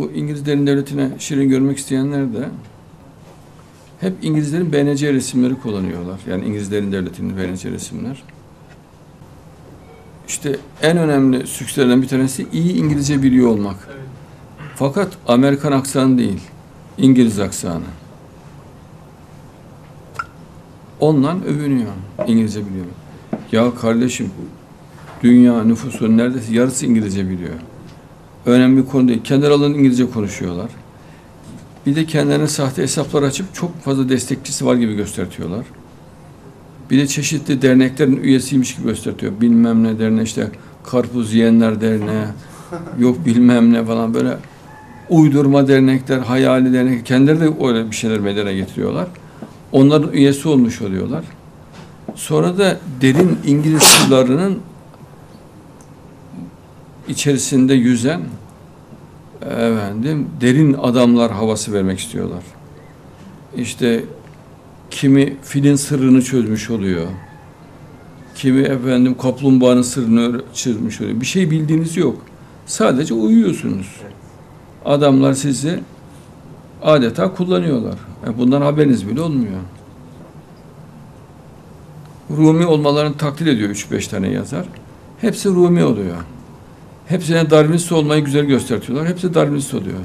Bu İngilizlerin devletine şirin görmek isteyenler de hep İngilizlerin BNC resimleri kullanıyorlar. Yani İngilizlerin devletinin BNC resimler. İşte en önemli sükslerden bir tanesi iyi İngilizce biliyor olmak. Fakat Amerikan aksanı değil, İngiliz aksanı. Ondan övünüyor, İngilizce biliyor. Ya kardeşim, dünya nüfusunun neredeyse yarısı İngilizce biliyor. Önemli konu değil. Kendi aralarında İngilizce konuşuyorlar. Bir de kendilerine sahte hesaplar açıp çok fazla destekçisi var gibi göstertiyorlar. Bir de çeşitli derneklerin üyesiymiş gibi gösteriyor. Bilmem ne derneği işte Karpuz Yiyenler Derneği, yok bilmem ne falan böyle uydurma dernekler, hayali dernek, kendileri de öyle bir şeyler meydana getiriyorlar. Onların üyesi olmuş oluyorlar. Sonra da derin İngiliz sularının içerisinde yüzen efendim derin adamlar havası vermek istiyorlar. İşte kimi filin sırrını çözmüş oluyor. Kimi efendim kaplumbağanın sırrını çözmüş oluyor. Bir şey bildiğiniz yok. Sadece uyuyorsunuz. Adamlar sizi adeta kullanıyorlar. Yani bundan haberiniz bile olmuyor. Rumi olmalarını takdir ediyor 3-5 tane yazar. Hepsi Rumi oluyor. Hepsine Darwinist olmayı güzel gösteriyorlar. Hepsi Darwinist oluyor.